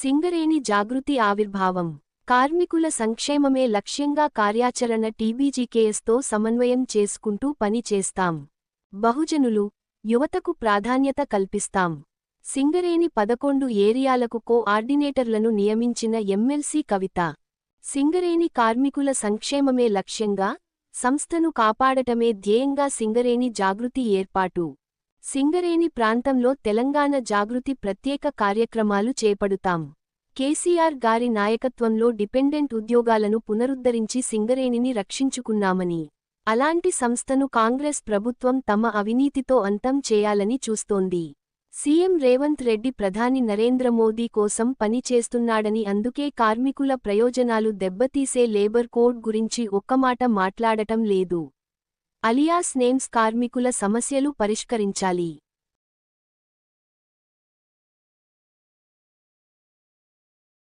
సింగరేణి జాగృతి ఆవిర్భావం. కార్మికుల సంక్షేమమే లక్ష్యంగా కార్యాచరణ టీబీజీకేఎస్తో సమన్వయం చేసుకుంటూ పని చేస్తాం. బహుజనులు యువతకు ప్రాధాన్యత కల్పిస్తాం. సింగరేణి పదకొండు ఏరియాలకు కోఆర్డినేటర్లను నియమించిన ఎమ్మెల్సీ కవిత. సింగరేణి కార్మికుల సంక్షేమమే లక్ష్యంగా సంస్థను కాపాడటమే ధ్యేయంగా సింగరేణి జాగృతి ఏర్పాటు. సింగరేణి ప్రాంతంలో తెలంగాణ జాగృతి ప్రత్యేక కార్యక్రమాలు చేపడుతాం. కేసీఆర్ గారి నాయకత్వంలో డిపెండెంట్ ఉద్యోగాలను పునరుద్ధరించి సింగరేణిని రక్షించుకున్నామని అలాంటి సంస్థను కాంగ్రెస్ ప్రభుత్వం తమ అవినీతితో అంతం చేయాలని చూస్తోంది. సీఎం రేవంత్ రెడ్డి ప్రధాని నరేంద్ర మోదీ కోసం పనిచేస్తున్నాడని అందుకే కార్మికుల ప్రయోజనాలు దెబ్బతీసే లేబర్ కోడ్ గురించి ఒక్కమాట మాట్లాడటం లేదు. అలియాస్ నేమ్స్ కార్మికుల సమస్యలు పరిష్కరించాలి.